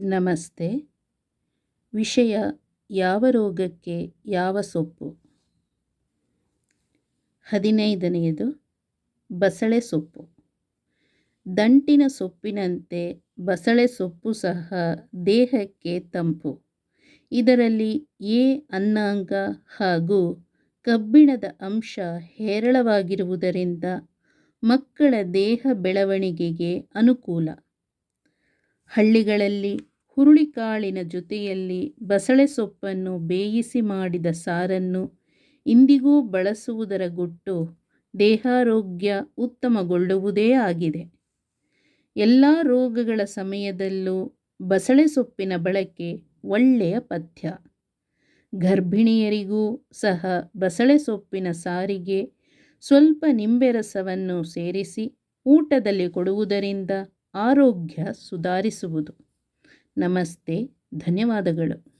ನಮಸ್ತೆ. ವಿಷಯ ಯಾವ ರೋಗಕ್ಕೆ ಯಾವ ಸೊಪ್ಪು? ಹದಿನೈದನೆಯದು ಬಸಳೆ ಸೊಪ್ಪು. ದಂಟಿನ ಸೊಪ್ಪಿನಂತೆ ಬಸಳೆ ಸೊಪ್ಪು ಸಹ ದೇಹಕ್ಕೆ ತಂಪು. ಇದರಲ್ಲಿ ಎ ಅನ್ನಾಂಗ ಹಾಗೂ ಕಬ್ಬಿಣದ ಅಂಶ ಹೇರಳವಾಗಿರುವುದರಿಂದ ಮಕ್ಕಳ ದೇಹ ಬೆಳವಣಿಗೆಗೆ ಅನುಕೂಲ. ಹಳ್ಳಿಗಳಲ್ಲಿ ಹುರುಳಿಕಾಳಿನ ಜೊತೆಯಲ್ಲಿ ಬಸಳೆ ಸೊಪ್ಪನ್ನು ಬೇಯಿಸಿ ಮಾಡಿದ ಸಾರನ್ನು ಇಂದಿಗೂ ಬಳಸುವುದರ ಗುಟ್ಟು ದೇಹಾರೋಗ್ಯ ಉತ್ತಮಗೊಳ್ಳುವುದೇ ಆಗಿದೆ. ಎಲ್ಲ ರೋಗಗಳ ಸಮಯದಲ್ಲೂ ಬಸಳೆ ಸೊಪ್ಪಿನ ಬಳಕೆ ಒಳ್ಳೆಯ ಪಥ್ಯ. ಗರ್ಭಿಣಿಯರಿಗೂ ಸಹ ಬಸಳೆ ಸೊಪ್ಪಿನ ಸಾರಿಗೆ ಸ್ವಲ್ಪ ನಿಂಬೆ ರಸವನ್ನು ಸೇರಿಸಿ ಊಟದಲ್ಲಿ ಕೊಡುವುದರಿಂದ ಆರೋಗ್ಯ ಸುಧಾರಿಸುವುದು. ನಮಸ್ತೆ ಧನ್ಯವಾದಗಳು.